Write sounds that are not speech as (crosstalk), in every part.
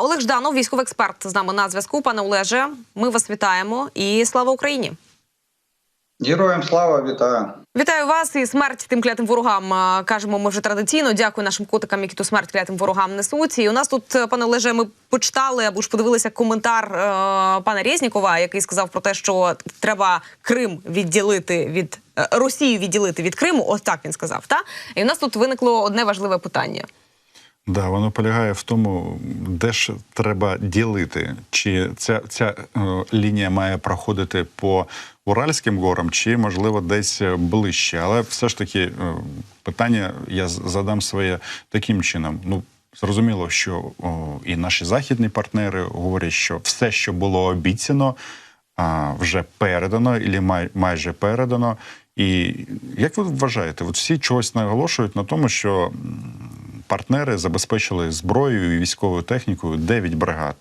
Олег Жданов, військовий експерт, з нами на зв'язку. Пане Олеже, ми вас вітаємо і слава Україні. Героям слава вітаю. Вітаю вас і смерть тим клятим ворогам. Кажемо ми вже традиційно. Дякую нашим котикам, які ту смерть клятим ворогам несуть. І у нас тут, пане Олеже, ми почитали або ж подивилися коментар е, пана Резнікова, який сказав про те, що треба Крим відділити від е, Росію відділити від Криму. Ось так він сказав. Та і у нас тут виникло одне важливе питання. Да, воно полягає в тому, де ж треба ділити, чи ця, ця е, лінія має проходити по Уральським горам, чи можливо десь ближче. Але все ж таки е, питання я задам своє таким чином. Ну зрозуміло, що о, і наші західні партнери говорять, що все, що було обіцяно, а, вже передано, і май, майже передано. І як ви вважаєте, от всі чогось наголошують на тому, що партнери забезпечили зброєю і військовою технікою 9 бригад.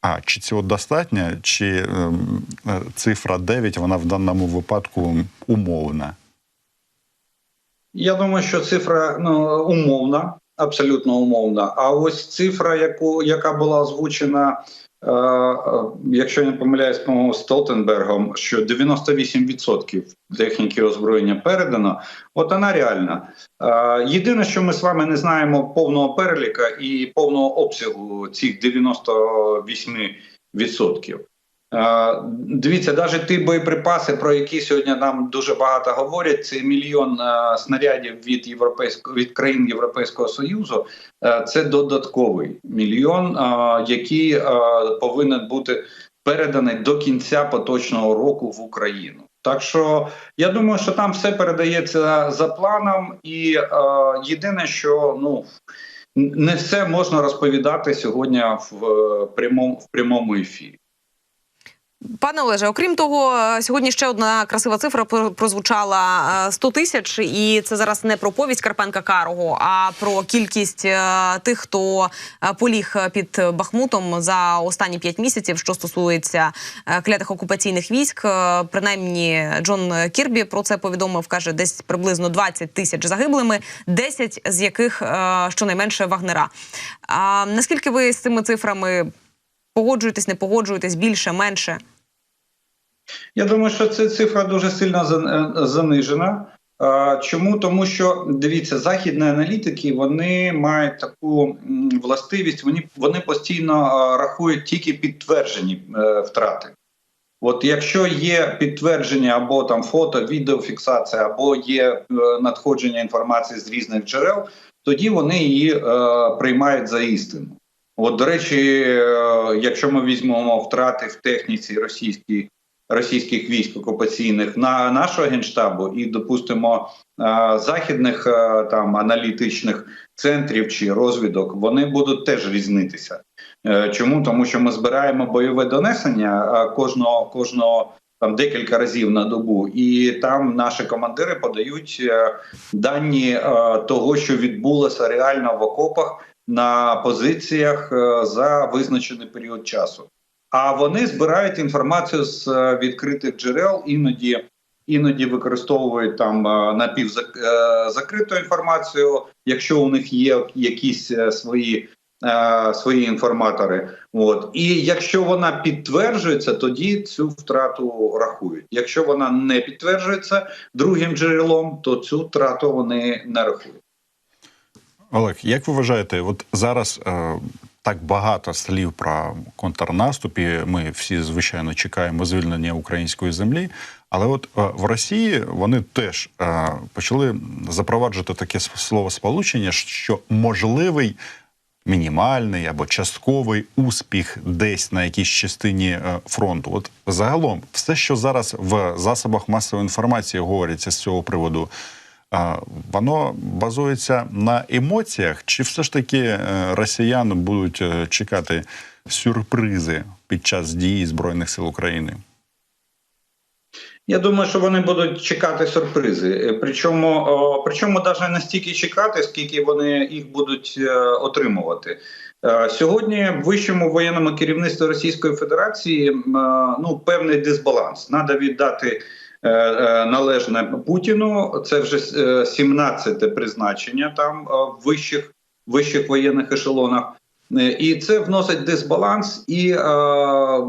А чи цього достатньо, чи ем, е, цифра 9, вона в даному випадку умовна? Я думаю, що цифра ну, умовна, абсолютно умовна. А ось цифра, яку яка була озвучена, е, якщо я не помиляюсь, по-моєму, Столтенбергом, що 98% техніки озброєння передано, от вона реальна. Е, єдине, що ми з вами не знаємо повного переліка і повного обсягу цих 98%. Е, Дивіться, навіть ті боєприпаси, про які сьогодні нам дуже багато говорять, це мільйон е, снарядів від європейського від країн Європейського союзу. е, Це додатковий мільйон, який повинен бути переданий до кінця поточного року в Україну. Так що я думаю, що там все передається за планом, і єдине, що ну не все можна розповідати сьогодні в прямому в прямому ефірі. Пане Олеже, окрім того, е, сьогодні ще одна красива цифра про- прозвучала е, 100 тисяч, і це зараз не про повість Карпенка Карого, а про кількість е, тих, хто е, поліг під Бахмутом за останні п'ять місяців, що стосується е, клятих окупаційних військ. Е, Принаймні, Джон Кірбі про це повідомив. каже, десь приблизно 20 тисяч загиблими, 10 з яких е, щонайменше вагнера. А наскільки ви з цими цифрами погоджуєтесь, не погоджуєтесь більше, менше? Я думаю, що ця цифра дуже сильно е, занижена. Чому? Тому що дивіться, західні аналітики вони мають таку властивість, вони, вони постійно рахують тільки підтверджені е, втрати. От якщо є підтвердження або там фото, відеофіксація, або є е, надходження інформації з різних джерел, тоді вони її приймають за істину. От, до речі, якщо ми візьмемо втрати в техніці російській російських військ окупаційних на нашого генштабу і допустимо е, західних е, там аналітичних центрів чи розвідок, вони будуть теж різнитися. Е, Чому тому, що ми збираємо бойове донесення кожного кожного. Там декілька разів на добу, і там наші командири подають дані того, що відбулося реально в окопах на позиціях за визначений період часу. А вони збирають інформацію з е, відкритих джерел, іноді іноді використовують там е, напівзакриту інформацію, якщо у них є якісь е, свої. е, Свої інформатори, от і якщо вона підтверджується, тоді цю втрату рахують. Якщо вона не підтверджується другим джерелом, то цю втрату вони не рахують. Олег, як ви вважаєте, от зараз е, так багато слів про контрнаступ, і ми всі звичайно чекаємо звільнення української землі. Але от е, в Росії вони теж е, почали запроваджувати таке слово сполучення, що можливий мінімальний або частковий успіх десь на якійсь частині е, фронту. От загалом, все, що зараз в засобах масової інформації говориться з цього приводу. Воно базується на емоціях, чи все ж таки е, росіяни будуть е, чекати сюрпризи під час дії Збройних сил України? Я думаю, що вони будуть чекати сюрпризи. Е, Причому, причому навіть не стільки чекати, скільки вони їх будуть отримувати. Сьогодні в вищому воєнному керівництві Російської Федерації ну певний дисбаланс. Треба віддати належне Путіну. Це вже е, 17-те призначення там е, в вищих, вищих воєнних ешелонах. Е, І це вносить дисбаланс і е,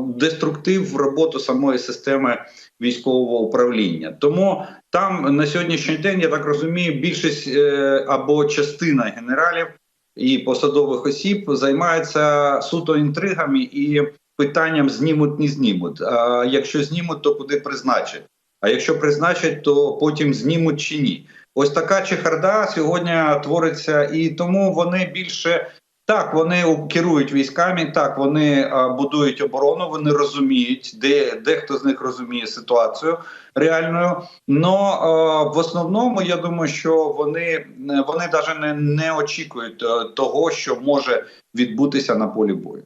деструктив в роботу самої системи військового управління. Тому там на сьогоднішній день, я так розумію, більшість е, або частина генералів і посадових осіб займається суто інтригами і питанням знімуть, не знімуть. А якщо знімуть, то куди призначать? А якщо призначать, то потім знімуть чи ні. Ось така чехарда сьогодні твориться, і тому вони більше так вони керують військами. Так вони а, будують оборону. Вони розуміють, де дехто з них розуміє ситуацію реальною. Но а, в основному я думаю, що вони вони навіть не, не очікують е, того, що може відбутися на полі бою.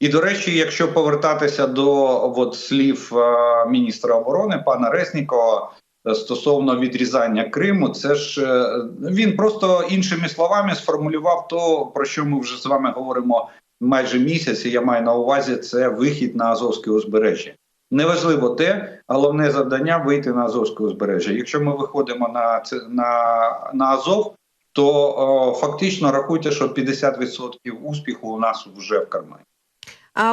І до речі, якщо повертатися до от, слів е, міністра оборони пана Реснікова е, стосовно відрізання Криму, це ж е, він просто іншими словами сформулював то, про що ми вже з вами говоримо майже місяць. І я маю на увазі це вихід на Азовське узбережжя. Неважливо де, головне завдання вийти на Азовське узбережжя. Якщо ми виходимо на на, на Азов, то о, фактично рахуйте, що 50% успіху у нас вже в кармані.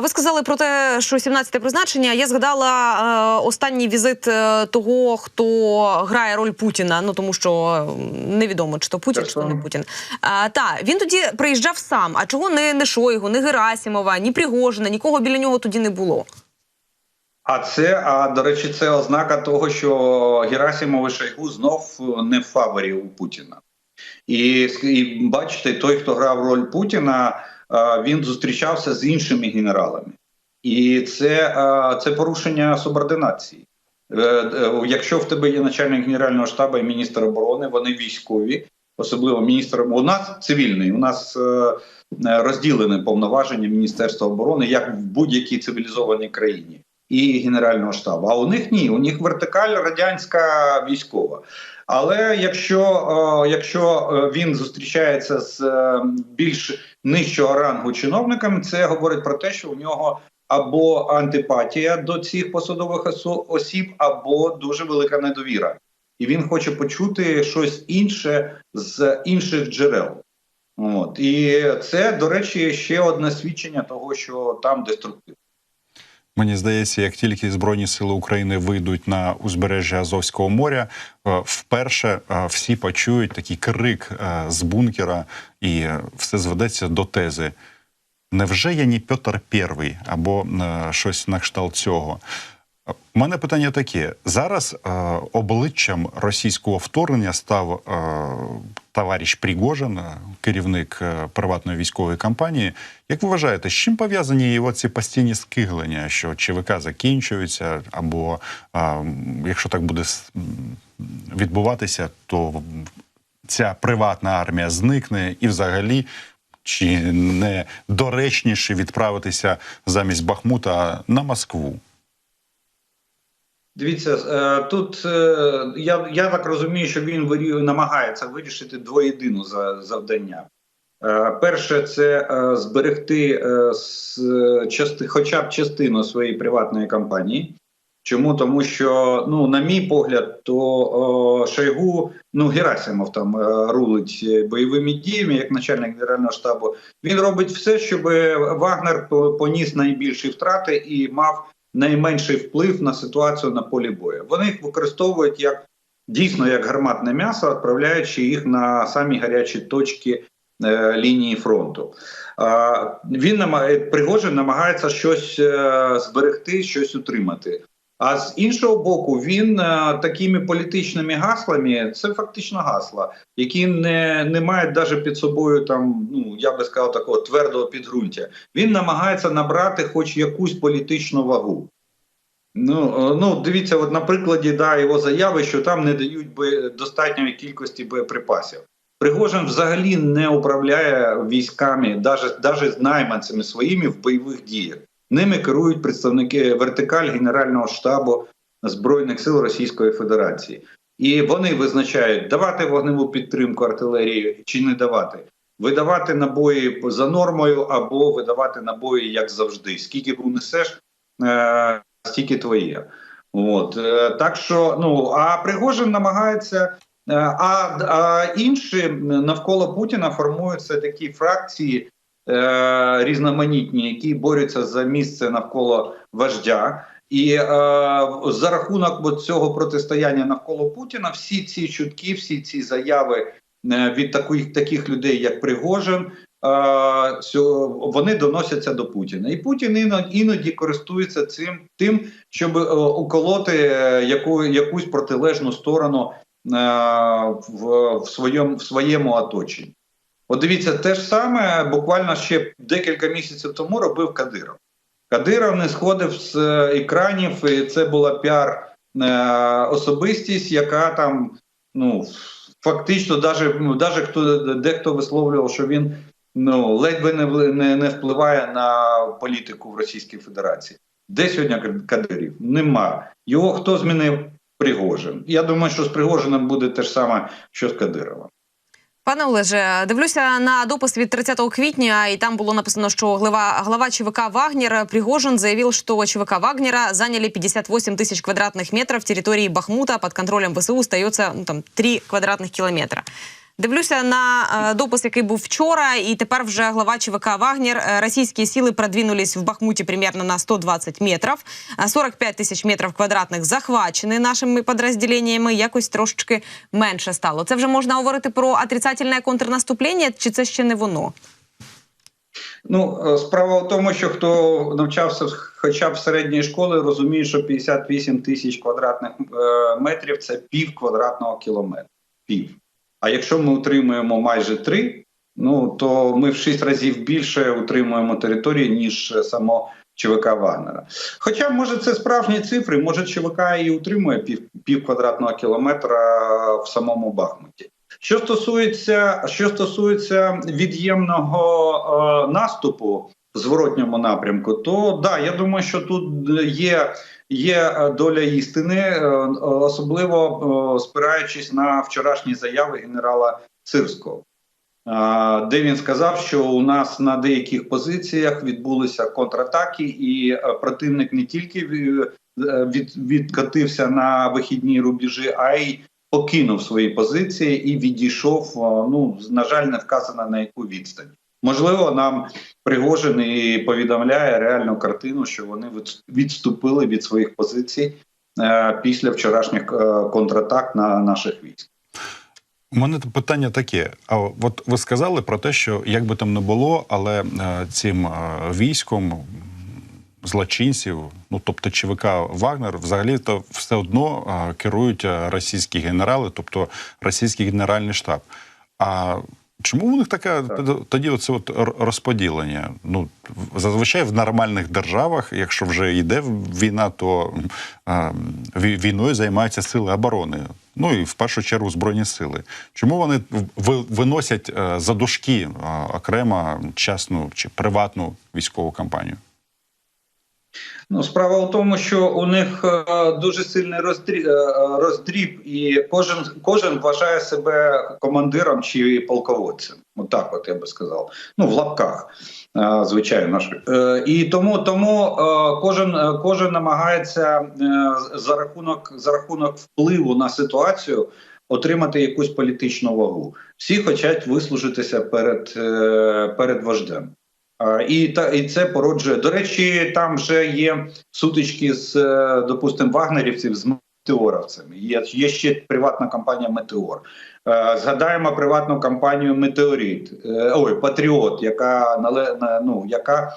Ви сказали про те, що 17-те призначення. Я згадала е, останній візит е, того, хто грає роль Путіна. Ну тому що невідомо, чи то Путін, чи то не. Путін. А, та він тоді приїжджав сам. А чого не, не Шойгу, не Герасімова, ні Пригожина, нікого біля нього тоді не було. А це, а до речі, це ознака того, що Герасимов і Шойгу знов не в фаворі у Путіна. І, і бачите, той, хто грав роль Путіна, він зустрічався з іншими генералами. І це, це порушення субординації. Е, е, Якщо в тебе є начальник генерального штабу і міністр оборони, вони військові, особливо міністр у нас цивільний, у нас розділене повноваження Міністерства оборони, як в будь-якій цивілізованій країні, і Генерального штабу. А у них ні, у них вертикаль радянська військова. Але якщо, е, якщо е, він зустрічається з е, більш нижчого рангу чиновниками, це говорить про те, що у нього або антипатія до цих посадових осіб, або дуже велика недовіра, і він хоче почути щось інше з інших джерел. От і це, до речі, ще одне свідчення того, що там деструктив. Мені здається, як тільки Збройні сили України вийдуть на узбережжя Азовського моря, е, вперше е, всі почують такий крик е, з бункера, і все зведеться до тези. Невже я не Петр Первий або щось на кшталт цього? У мене питання таке: зараз е, обличчям російського вторгнення став е, товариш Пригожин, керівник е, приватної військової компанії. Як ви вважаєте, з чим пов'язані його ці постійні скиглення, що ЧВК закінчуються, або е, якщо так буде відбуватися, то ця приватна армія зникне і взагалі. Чи не доречніше відправитися замість Бахмута на Москву? Дивіться, е, тут е, я, я так розумію, що він намагається вирішити двоєдину за- завдання. Е, Перше, це зберегти части, хоча б частину своєї приватної компанії. Чому? Тому що, ну, на мій погляд, то Шойгу, ну Герасимов там рулить бойовими діями, як начальник генерального штабу. Він робить все, щоб Вагнер поніс найбільші втрати і мав найменший вплив на ситуацію на полі бою. Вони їх використовують як дійсно як гарматне м'ясо, відправляючи їх на самі гарячі точки е, лінії фронту. Е, він намагає Пригожин намагається щось е, зберегти, щось утримати. А з іншого боку, він е, такими політичними гаслами це фактично гасла, які не, не мають навіть під собою там, ну я би сказав, такого твердого підґрунтя. Він намагається набрати хоч якусь політичну вагу. Ну, е, ну дивіться, от на прикладі да, його заяви, що там не дають достатньої кількості боєприпасів. Пригожин взагалі не управляє військами, навіть, навіть найманцями своїми в бойових діях. Ними керують представники вертикаль Генерального штабу Збройних сил Російської Федерації. І вони визначають, давати вогневу підтримку артилерії чи не давати, видавати набої за нормою або видавати набої як завжди. Скільки унесеш, е, стільки твоє. От е, так що ну а Пригожин намагається. е, А, а інші навколо Путіна формуються такі фракції, е, різноманітні, які борються за місце навколо вождя. І е, за рахунок цього протистояння навколо Путіна, всі ці чутки, всі ці заяви е, від таких, таких людей, як Пригожин, е, вони доносяться до Путіна. І Путін іноді, іноді користується цим тим, щоб е, уколоти е, яку, якусь протилежну сторону е, в, в, своєму, в своєму оточенні. От дивіться, те ж саме буквально ще декілька місяців тому робив Кадиров. Кадиров не сходив з е, екранів, і це була піар е, особистість, яка там, ну фактично, даже, ну, даже хто дехто висловлював, що він ну ледь не, не, не впливає на політику в Російській Федерації. Де сьогодні Кадирів? Нема. Його хто змінив? Пригожин. Я думаю, що з Пригожином буде те ж саме, що з Кадировим. Пане Олеже, дивлюся на допис від 30 квітня, и там было написано, что глава, глава ЧВК «Вагнер» Пригожин заявил, что ЧВК «Вагнера» заняли 58 тысяч квадратных метров территории Бахмута. Под контролем ВСУ остается ну, там, 3 квадратних кілометра. Дивлюся на е, допис, який був вчора, і тепер вже глава ЧВК «Вагнер». Е, Російські сили продвинулись в Бахмуті примерно на 120 метрів. Е, 45 тисяч метрів квадратних захвачені нашими підрозділеннями. Якось трошечки менше стало. Це вже можна говорити про отрицательне контрнаступлення, чи це ще не воно? Ну, е, справа в тому, що хто навчався хоча б в середній школі, розуміє, що 58 тисяч квадратних е, метрів це пів квадратного кілометра. Пів. А якщо ми утримуємо майже три, ну то ми в шість разів більше утримуємо території, ніж само ЧВК Вагнера. Хоча, може, це справжні цифри, може, ЧВК і утримує пів, пів квадратного кілометра в самому Бахмуті. Що стосується, що стосується від'ємного е, наступу зворотньому напрямку, то да, я думаю, що тут є, є е, доля істини, е, особливо е, спираючись на вчорашні заяви генерала Сирського. Де він сказав, що у нас на деяких позиціях відбулися контратаки, і противник не тільки ві- від, відкотився на вихідні рубежі, а й покинув свої позиції і відійшов. Ну на жаль, не вказано на яку відстань. Можливо, нам Пригожин і повідомляє реальну картину, що вони відступили від своїх позицій е, після вчорашніх е, контратак на наших військ. У мене питання таке: а от ви сказали про те, що як би там не було, але е, цим військом злочинців, ну тобто ЧВК Вагнер, взагалі то все одно керують російські генерали, тобто російський генеральний штаб. А чому у них таке Так. тоді оце от розподілення? Ну зазвичай в нормальних державах, якщо вже йде війна, то е, війною займаються сили оборони. Ну і в першу чергу збройні сили. Чому вони ви- виносять е, за дужки е, окремо частну чи приватну військову кампанію? Ну, справа в тому, що у них е, дуже сильний роздріб, роздріб, і кожен кожен вважає себе командиром чи полководцем. Отак, от я би сказав. Ну, в лапках, е, звичайно ж. Е, І тому, тому е, кожен, е, кожен намагається е, за рахунок за рахунок впливу на ситуацію отримати якусь політичну вагу. Всі хочуть вислужитися перед, е, перед вождем. І та і це породжує. До речі, там вже є сутички з, е, допустимо, вагнерівців з метеоровцями. Є, є ще приватна компанія Метеор. Е, Згадаємо приватну компанію Метеорит, е, ой, Патріот, яка ну, яка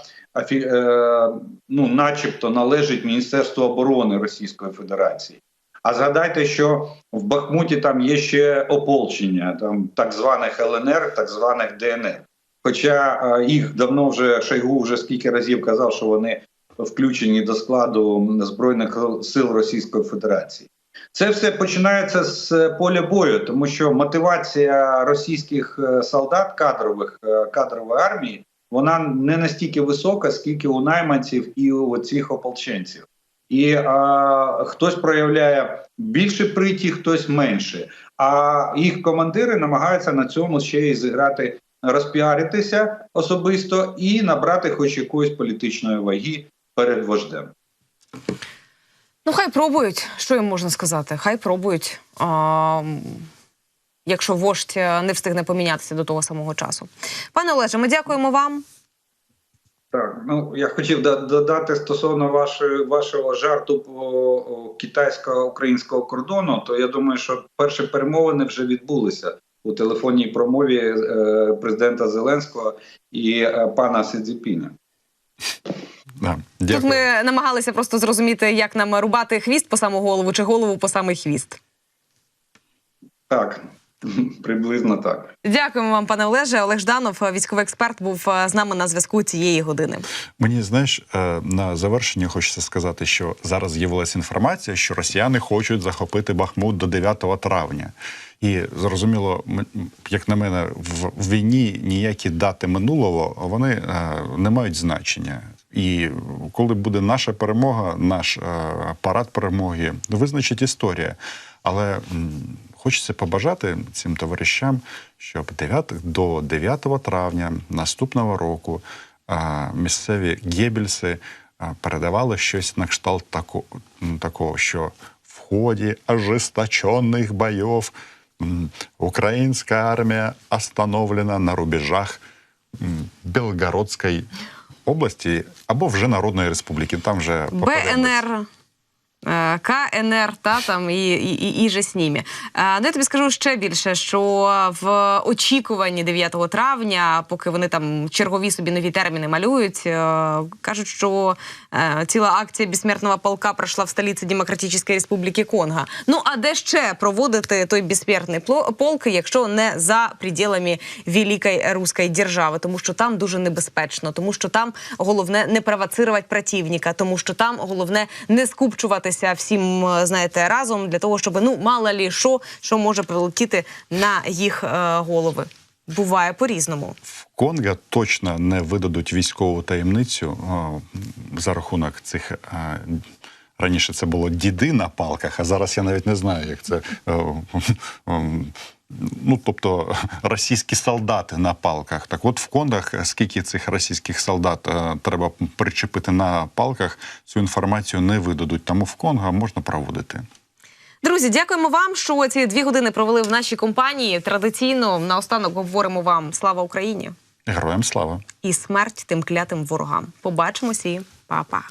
ну, начебто належить Міністерству оборони Російської Федерації. А згадайте, що в Бахмуті там є ще ополчення, там так званих ЛНР, так званих ДНР. Хоча е, їх давно вже Шойгу вже скільки разів казав, що вони включені до складу збройних сил Російської Федерації. Це все починається з поля бою, тому що мотивація російських е, солдат кадрових е, кадрової армії вона не настільки висока, скільки у найманців і у цих ополченців. І а, хтось проявляє більше приті, хтось менше. А їх командири намагаються на цьому ще й зіграти розпіаритися особисто і набрати хоч якоїсь політичної ваги перед вождем. Ну, хай пробують. Що їм можна сказати? Хай пробують. А, якщо вождь е, не встигне помінятися до того самого часу. Пане Олеже, ми дякуємо вам. Так, ну я хотів додати стосовно вашої, вашого жарту по китайсько-українського кордону, то я думаю, що перші перемовини вже відбулися у телефонній промові е, президента Зеленського і е, пана Сидзіпіна. Да. Тут ми намагалися просто зрозуміти, як нам рубати хвіст по саму голову чи голову по самий хвіст. Так, (laughs) приблизно так. Дякуємо вам, пане Олеже. Олег Жданов, військовий експерт, був е, з нами на зв'язку цієї години. Мені знаєш, е, на завершення хочеться сказати, що зараз з'явилася інформація, що росіяни хочуть захопити Бахмут до 9 травня. І зрозуміло, як на мене, в, війні ніякі дати минулого вони е, не мають значення. І коли буде наша перемога, наш е, парад перемоги, визначить історія. Але хочеться побажати цим товаришам, щоб 9, до 9 травня наступного року а, місцеві гебельси а, передавали щось на кшталт тако, м, такого, що в ході ожесточених бойов українська армія остановлена на рубежах Белгородської області або вже Народної Республіки. Там вже. БНР. Е, КНР та там і, і, і, і же з ними. Е, Ну, я тобі скажу ще більше, що в очікуванні 9 травня, поки вони там чергові собі нові терміни малюють, е, кажуть, що ціла акція безсмертного полка пройшла в столиці Демократичної Республіки Конго. Ну а де ще проводити той безсмертний полк, якщо не за пределами Великої Руської держави, тому що там дуже небезпечно, тому що там головне не провоцирувати противника, тому що там головне не скупчуватися всім, е, знаєте, разом для того, щоб ну мало лі що, що може прилетіти на їх е, голови. Буває по-різному. В Конго точно не видадуть військову таємницю о, за рахунок цих. е, Раніше це було діди на палках, а зараз я навіть не знаю, як це. е, ем, Ну, тобто російські солдати на палках. Так от в Кондах, скільки цих російських солдат е, треба причепити на палках, цю інформацію не видадуть. Тому в Конго можна проводити. Друзі, дякуємо вам, що ці дві години провели в нашій компанії. Традиційно наостанок говоримо вам слава Україні Героям слава! і смерть тим клятим ворогам. Побачимось і па-па.